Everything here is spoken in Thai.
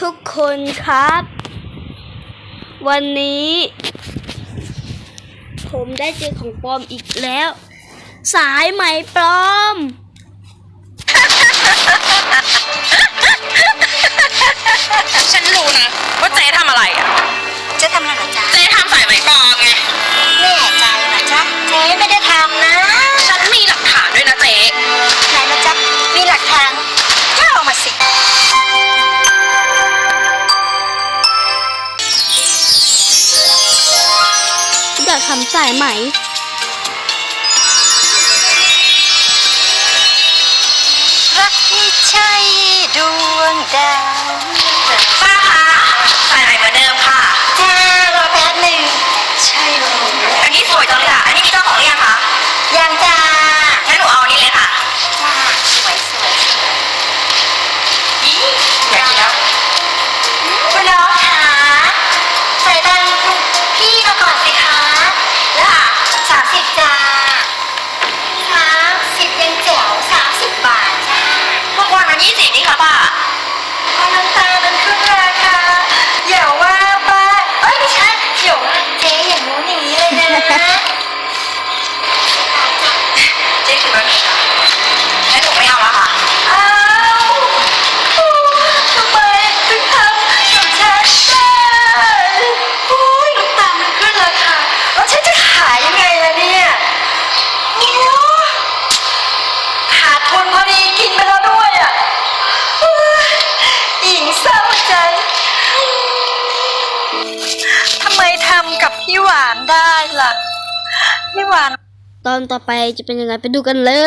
ทุกคนครับ วันนี้ ผมได้เจอของปลอมอีกแล้ว สายไหมปลอม ฉันรู้นะว่าเจ๊ทำอะไรอะเจ๊ทำอะไรจ๊ะเจ๊ทำสายไหมปลอมไง จากทำสายไหม ไมทำกับพี่หวานได้ล่ะ พี่หวาน ตอนต่อไปจะเป็นยังไงไปดูกันเลย